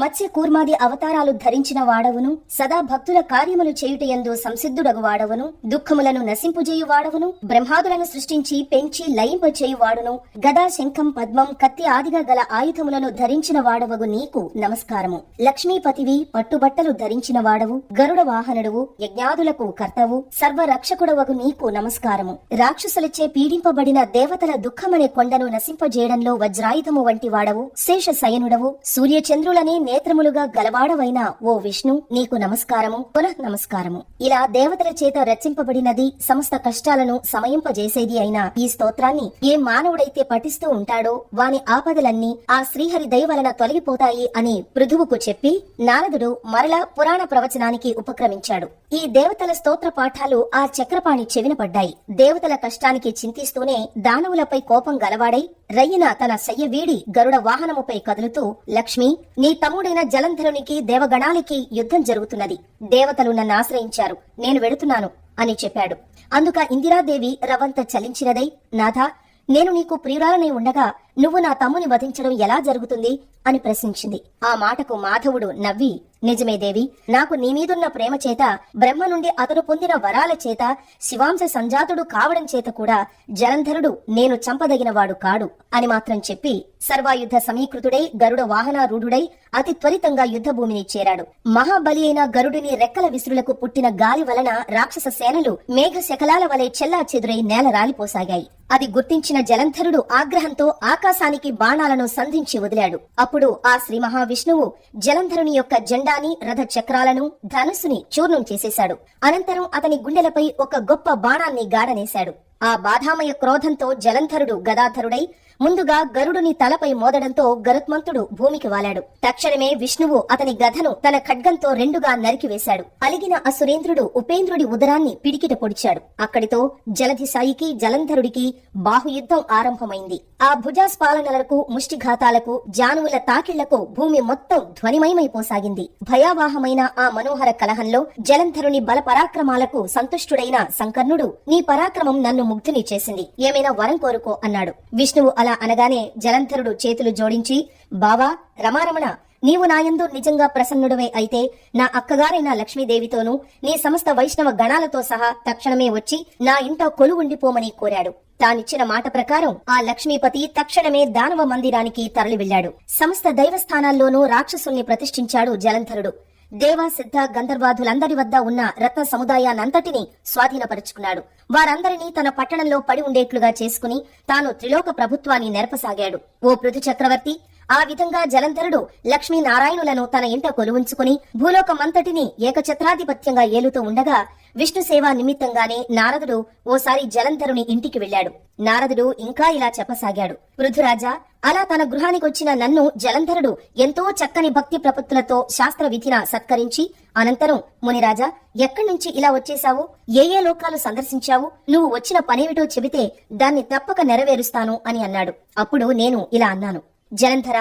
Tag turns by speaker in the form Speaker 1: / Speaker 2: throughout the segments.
Speaker 1: మత్స్య కూర్మాది అవతారాలు ధరించిన వాడవును సదా భక్తుల కార్యములు చేయుటయందు సంసిద్ధుడగు వాడవును దుఃఖములను నశింపుజేయు వాడవును బ్రహ్మాదులను సృష్టించి పెంచి లయింపచేయు వాడును గదా శంఖం పద్మం కత్తి ఆదిగా గల ఆయుధములను ధరించిన వాడవగు నీకు నమస్కారము. లక్ష్మీపతివి పట్టుబట్టలు ధరించిన వాడవు గరుడ వాహనుడువు యజ్ఞాదులకు కర్తవు సర్వ రక్షకుడవగు నీకు నమస్కారము. రాక్షసులచే పీడింపబడిన దేవతల దుఃఖమనే కొండను నశింపజేయడంలో వజ్రాయుధము వంటి వాడవు శేష సయనుడవు సూర్యచంద్రులనే నేత్రములుగా గలవాడవైన ఓ విష్ణు నీకు నమస్కారము పునః నమస్కారము. ఇలా దేవతల చేత రచింపబడినది సమస్త కష్టాలను సమయింపజేసేది అయిన ఈ స్తోత్రాన్ని ఏ మానవుడైతే పఠిస్తూ ఉంటాడో వాని ఆపదలన్నీ ఆ శ్రీహరి దయ వలన తొలగిపోతాయి అని పృథువుకు చెప్పి నారదుడు మరలా పురాణ ప్రవచనానికి ఉపక్రమించాడు. ఈ దేవతల స్తోత్ర పాఠాలు ఆ చక్రపాణి చెవిన పడ్డాయి. దేవతల కష్టానికి చింతిస్తూనే దానవులపై కోపం గలవాడై రయ్యన తన శయ్య వీడి గరుడ వాహనముపై కదులుతూ లక్ష్మి నీ దేవుడైన జలంధరునికి దేవగణాలకి యుద్ధం జరుగుతున్నది. దేవతలు నన్ను ఆశ్రయించారు. నేను వెడుతున్నాను అని చెప్పాడు. అందుక ఇందిరాదేవి రవంత చలించినదై నాథా నేను నీకు ప్రియురాలనే ఉండగా నువ్వు నా తమ్ముని వధించడం ఎలా జరుగుతుంది? అని ప్రశ్నించింది. ఆ మాటకు మాధవుడు నవ్వి నిజమే దేవి నాకు నీ మీదున్న ప్రేమ చేత బ్రహ్మ నుండి అతను పొందిన వరాల చేత శివాంశ సంజాతుడు కావడం చేత కూడా జలంధరుడు నేను చంపదగినవాడు కాడు అని మాత్రం చెప్పి సర్వాయుద్ధ సమీకృతుడై గరుడ వాహనారూఢుడై అతి త్వరితంగా యుద్ధభూమిని చేరాడు. మహాబలి అయిన గరుడిని రెక్కల విసురులకు పుట్టిన గాలి వలన రాక్షస సేనలు మేఘ శకలాల వలె చెల్లా చెదురై నేల రాలిపోసాగాయి. అది గుర్తించిన జలంధరుడు ఆగ్రహంతో ఆకాశానికి బాణాలను సంధించి వదిలాడు. అప్పుడు ఆ శ్రీ మహావిష్ణువు జలంధరుని యొక్క జెండాని రథ చక్రాలను ధనుస్సుని చూర్ణం చేసేశాడు. అనంతరం అతని గుండెలపై ఒక గొప్ప బాణాన్ని గాడనేశాడు ఆ బాధామయ క్రోధంతో జలంధరుడు గదాధరుడై ముందుగా గరుడుని తలపై మోదడంతో గరుత్మంతుడు భూమికి వాలాడు. తక్షణమే విష్ణువు అతని గధను తన ఖడ్గంతో రెండుగా నరికివేశాడు అలిగిన అసురేంద్రుడు ఉపేంద్రుడి ఉదరాన్ని పిడికిట పొడిచాడు. అక్కడితో జలధి సాయికి జలంధరుడికి బాహుయుద్ధం ఆరంభమైంది. ఆ భుజాస్పాలనలకు ముష్టిఘాతాలకు జానువుల తాకిళ్ళకు భూమి మొత్తం ధ్వనిమయమైపోసాగింది. భయావాహమైన ఆ మనోహర కలహంలో జలంధరుని బల పరాక్రమాలకు సంతుష్టుడైన సంకర్ణుడు నీ పరాక్రమం నన్ను ముగ్ధుని చేసింది. ఏమైనా వరం కోరుకో అన్నాడు. విష్ణువు అలా అనగానే జలంధరుడు చేతులు జోడించి బావా రమారమణ నీవు నాయందు నిజంగా ప్రసన్నుడవే అయితే నా అక్కగారైన లక్ష్మీదేవితోనూ నీ సమస్త వైష్ణవ గణాలతో సహా తక్షణమే వచ్చి నా ఇంట కొలువుండిపోమని కోరాడు. తానిచ్చిన మాట ప్రకారం ఆ లక్ష్మీపతి తక్షణమే దానవ మందిరానికి తరలి వెళ్ళాడు సమస్త దైవస్థానాల్లోనూ రాక్షసుల్ని ప్రతిష్ఠించాడు జలంధరుడు. దేవ సిద్ధ గంధర్వాదులందరి వద్ద ఉన్న రత్న సముదాయాన్నంతటినీ స్వాధీనపరుచుకున్నాడు. వారందరినీ తన పట్టణంలో పడి ఉండేట్లుగా చేసుకుని తాను త్రిలోక ప్రభుత్వాన్ని నెరపసాగాడు. ఓ పృథు చక్రవర్తి ఆ విధంగా జలంధరుడు లక్ష్మీనారాయణులను తన ఇంట కొలువుంచుకుని భూలోకమంతటిని ఏకఛత్రాధిపత్యంగా ఏలుతూ ఉండగా విష్ణు సేవ నిమిత్తంగానే నారదుడు ఓసారి జలంధరుని ఇంటికి వెళ్ళాడు నారదుడు ఇంకా ఇలా చెప్పసాగాడు. పృథురాజా అలా తన గృహానికొచ్చిన నన్ను జలంధరుడు ఎంతో చక్కని భక్తి ప్రపత్తులతో శాస్త్ర విధిన సత్కరించి అనంతరం మునిరాజా ఎక్కడి నుంచి ఇలా వచ్చేశావు? ఏ ఏ లోకాలు సందర్శించావు? నువ్వు వచ్చిన పనేమిటో చెబితే దాన్ని తప్పక నెరవేరుస్తాను అని అన్నాడు. అప్పుడు నేను ఇలా అన్నాను. జలంధర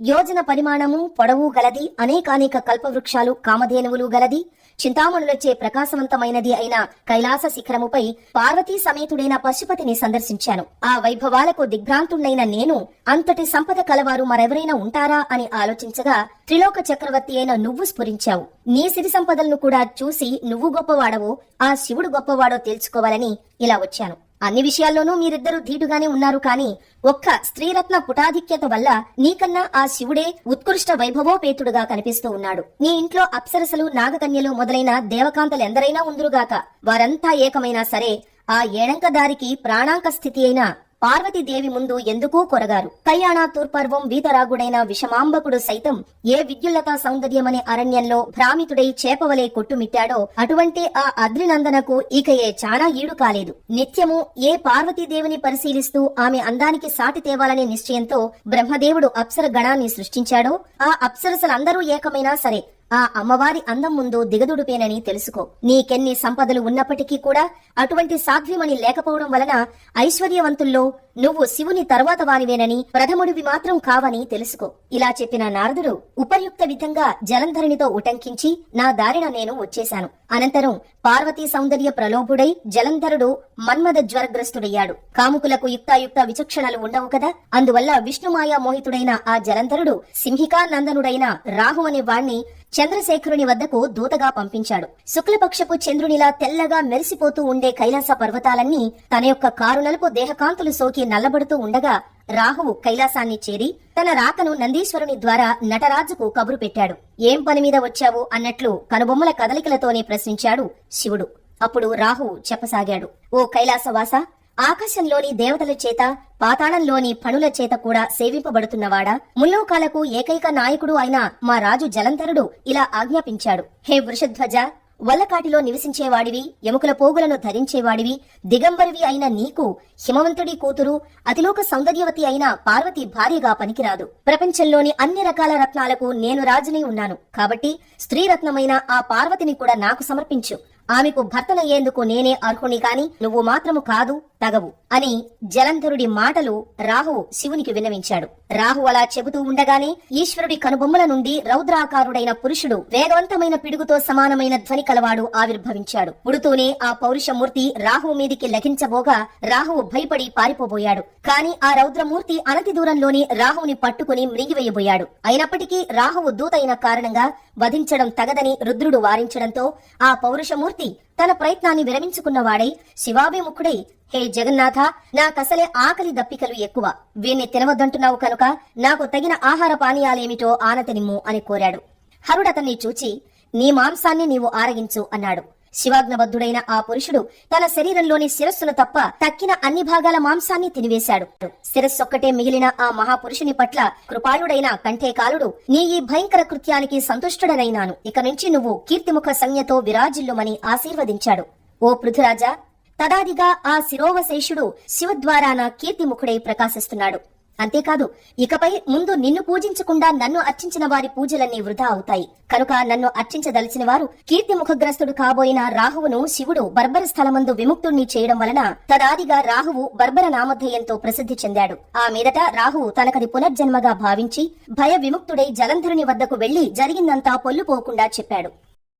Speaker 1: యోజన పరిమాణము పొడవు గలది అనేకానేక కల్పవృక్షాలు కామధేనువులు గలది చింతామణులచే ప్రకాశవంతమైనది అయిన కైలాస శిఖరముపై పార్వతీ సమేతుడైన పశుపతిని సందర్శించాను. ఆ వైభవాలకు దిగ్భ్రాంతుడైన నేను అంతటి సంపద కలవారు మరెవరైనా ఉంటారా అని ఆలోచించగా త్రిలోక చక్రవర్తి అయిన నువ్వు స్ఫురించావు. నీ సిరి సంపదలను కూడా చూసి నువ్వు గొప్పవాడవో ఆ శివుడు గొప్పవాడో తెలుసుకోవాలని ఇలా వచ్చాను. అన్ని విషయాల్లోనూ మీరిద్దరూ ధీటుగానే ఉన్నారు కానీ ఒక్క స్త్రీరత్న పుటాధిక్యత వల్ల నీకన్నా ఆ శివుడే ఉత్కృష్ట వైభవోపేతుడుగా కనిపిస్తూ ఉన్నాడు. నీ ఇంట్లో అప్సరసలు నాగకన్యలు మొదలైన దేవకాంతలు ఎందరైనా ఉందురుగాక. వారంతా ఏకమైనా సరే ఆ ఏడంక దారికి ప్రాణాంక స్థితి అయిన పార్వతీదేవి ముందు ఎందుకూ కొరగారు. కళ్యాణ తూర్పర్వం వీతరాగుడైన విషమాంబకుడు సైతం ఏ విద్యుల్లత సౌందర్యమనే అరణ్యంలో భ్రామితుడై చేపవలే కొట్టుమిట్టాడో అటువంటి ఆ అద్రినందనకు ఇక ఏ చానా ఈడు కాలేదు. నిత్యము ఏ పార్వతీదేవిని పరిశీలిస్తూ ఆమె అందానికి సాటి తేవాలనే నిశ్చయంతో బ్రహ్మదేవుడు అప్సర గణాన్ని సృష్టించాడో ఆ అప్సరసలందరూ ఏకమైనా సరే. ఆ అమ్మవారి అందం ముందు దిగదుడిపేనని తెలుసుకో. నీకెన్ని సంపదలు ఉన్నప్పటికీ కూడా అటువంటి సాధ్వీమణి లేకపోవడం వలన ఐశ్వర్యవంతుల్లో నువ్వు శివుని తరువాత వానివేనని ప్రథముడివి మాత్రం కావని తెలుసుకో. ఇలా చెప్పిన నారదుడు ఉపయుక్త విధంగా జలంధరునితో ఉటంకించి నా దారిన నేను వచ్చేశాను. అనంతరం పార్వతీ సౌందర్య ప్రలోభుడై జలంధరుడు మన్మద జ్వరగ్రస్తుడయ్యాడు. కాముకులకు యుక్తాయుక్త విచక్షణలు ఉండవు కదా? అందువల్ల విష్ణుమాయా మోహితుడైన ఆ జలంధరుడు సింహికానందనుడైన రాహు అనే వాణ్ణి చంద్రశేఖరుని వద్దకు దూతగా పంపించాడు. శుక్లపక్షపు చంద్రునిలా తెల్లగా మెరిసిపోతూ ఉండే కైలాస పర్వతాలన్నీ తన యొక్క కారునలుపు దేహకాంతులు సోకి నల్లబడుతూ ఉండగా రాహువు కైలాసాన్ని చేరి తన రాకను నందీశ్వరుని ద్వారా నటరాజుకు కబురు పెట్టాడు. ఏం పని మీద వచ్చావు? అన్నట్లు కనుబొమ్మల కదలికలతోనే ప్రశ్నించాడు శివుడు. అప్పుడు రాహువు చెప్పసాగాడు. ఓ కైలాసవాస ఆకాశంలోని దేవతల చేత పాతాళంలోని పణుల చేత కూడా సేవింపబడుతున్నవాడా? ముల్లోకాలకు ఏకైక నాయకుడు అయిన మా రాజు జలంధరుడు ఇలా ఆజ్ఞాపించాడు. హే వృషధ్వజ వల్లకాటిలో నివసించేవాడివి ఎముకల పోగులను ధరించేవాడివి దిగంబరివి అయిన నీకు హిమవంతుడి కూతురు అతిలోక సౌందర్యవతి అయిన పార్వతి భార్యగా పనికిరాదు. ప్రపంచంలోని అన్ని రకాల రత్నాలకు నేను రాజుని ఉన్నాను. కాబట్టి స్త్రీ రత్నమైన ఆ పార్వతిని కూడా నాకు సమర్పించు. ఆమెకు భర్తనయ్యేందుకు నేనే అర్హుని కాని నువ్వు మాత్రము కాదు తగవు అని జలంధరుడి మాటలు రాహువు శివునికి విన్నవించాడు. రాహు అలా చెబుతూ ఉండగానే ఈశ్వరుడి కనుబొమ్మల నుండి రౌద్రాకారుడైన పురుషుడు వేగవంతమైన పిడుగుతో సమానమైన ధ్వని కలవాడు ఆవిర్భవించాడు. పుడుతూనే ఆ పౌరుషమూర్తి రాహువు మీదికి లఘించబోగా రాహువు భయపడి పారిపోబోయాడు. కాని ఆ రౌద్రమూర్తి అనతి దూరంలోని రాహువుని పట్టుకుని మృంగివేయబోయాడు. అయినప్పటికీ రాహువు దూతైన కారణంగా వధించడం తగదని రుద్రుడు వారించడంతో ఆ పౌరుషమూర్తి తన ప్రయత్నాన్ని విరమించుకున్నవాడై శివాభిముఖుడై హే జగన్నాథ నాకసలే ఆకలి దప్పికలు ఎక్కువ. వీణ్ణి తినవద్దంటున్నావు కనుక నాకు తగిన ఆహార పానీయాలేమిటో ఆనతనిమ్ము అని కోరాడు. హరుడతన్ని చూచి నీ మాంసాన్ని నీవు ఆరగించు అన్నాడు. శివాగ్నబద్ధుడైన ఆ పురుషుడు తన శరీరంలోని శిరస్సును తప్ప తక్కిన అన్ని భాగాల మాంసాన్ని తినివేశాడు. శిరస్సొక్కటే మిగిలిన ఆ మహాపురుషుని పట్ల కృపాళుడైన కంఠేకాలుడు నీ ఈ భయంకర కృత్యానికి సంతుష్టుడనైనాను. ఇక నుంచి నువ్వు కీర్తిముఖ సంజ్ఞతో విరాజిల్లుమని ఆశీర్వదించాడు. ఓ పృథురాజా తదాదిగా ఆ శిరోవశేషుడు శివద్వారాన కీర్తిముఖుడై ప్రకాశిస్తున్నాడు. అంతేకాదు ఇకపై ముందు నిన్ను పూజించకుండా నన్ను అర్చించిన వారి పూజలన్నీ వృధా అవుతాయి. కనుక నన్ను అర్చించదలిచిన వారు కీర్తి ముఖగ్రస్తుడు కాబోయిన రాహువును శివుడు బర్బర స్థలమందు విముక్తుణ్ణి చేయడం వలన తదాదిగా రాహువు బర్బర నామధేయంతో ప్రసిద్ధి చెందాడు. ఆ మీదట రాహువు తనకది పునర్జన్మగా భావించి భయ విముక్తుడై జలంధరుని వద్దకు వెళ్ళి జరిగిందంతా పొల్లుపోకుండా చెప్పాడు.